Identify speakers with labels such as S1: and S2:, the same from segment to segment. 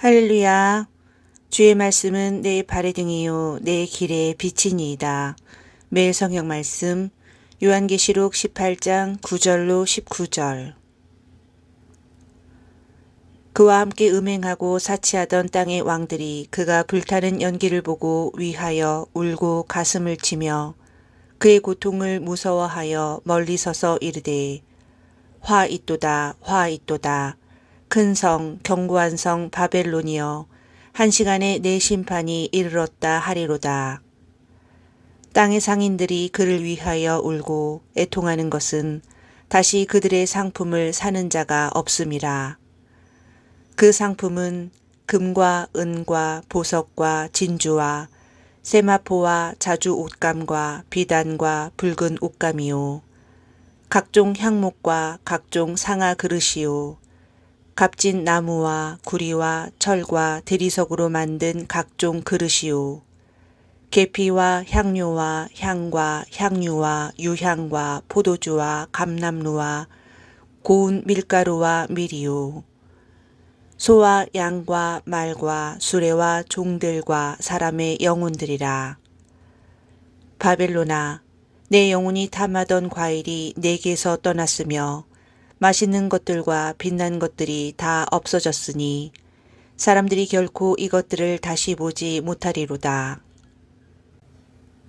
S1: 할렐루야. 주의 말씀은 내 발의 등이요 내 길의 빛이니이다. 매일 성경 말씀 요한계시록 18장 9절로 19절 그와 함께 음행하고 사치하던 땅의 왕들이 그가 불타는 연기를 보고 위하여 울고 가슴을 치며 그의 고통을 무서워하여 멀리 서서 이르되 화 있도다 화 있도다 큰 성 견고한 성 바벨론이여 한 시간에 내 심판이 이르렀다 하리로다. 땅의 상인들이 그를 위하여 울고 애통하는 것은 다시 그들의 상품을 사는 자가 없음이라. 그 상품은 금과 은과 보석과 진주와 세마포와 자주 옷감과 비단과 붉은 옷감이요. 각종 향목과 각종 상아 그릇이요. 값진 나무와 구리와 철과 대리석으로 만든 각종 그릇이요. 계피와 향료와 향과 향유와 유향과 포도주와 감람루와 고운 밀가루와 밀이요. 소와 양과 말과 수레와 종들과 사람의 영혼들이라. 바벨로나, 내 영혼이 탐하던 과일이 내게서 떠났으며 맛있는 것들과 빛난 것들이 다 없어졌으니 사람들이 결코 이것들을 다시 보지 못하리로다.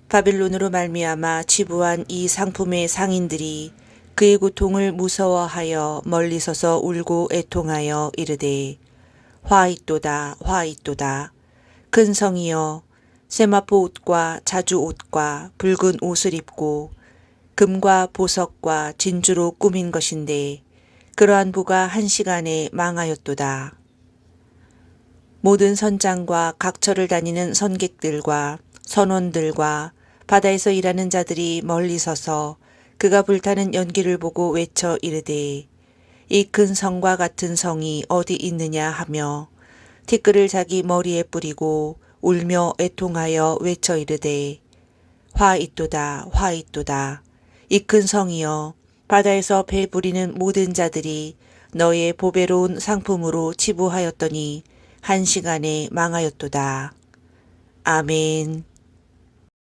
S1: 바빌론으로 말미암아 치부한 이 상품의 상인들이 그의 고통을 무서워하여 멀리 서서 울고 애통하여 이르되 화 있도다 화 있도다 큰 성이여 세마포 옷과 자주 옷과 붉은 옷을 입고 금과 보석과 진주로 꾸민 것인데 그러한 부가 한 시간에 망하였도다. 모든 선장과 각처를 다니는 선객들과 선원들과 바다에서 일하는 자들이 멀리 서서 그가 불타는 연기를 보고 외쳐 이르되 이 큰 성과 같은 성이 어디 있느냐 하며 티끌을 자기 머리에 뿌리고 울며 애통하여 외쳐 이르되 화 있도다 화 있도다 이 큰 성이여 바다에서 배 부리는 모든 자들이 너의 보배로운 상품으로 치부하였더니 한 시간에 망하였도다. 아멘.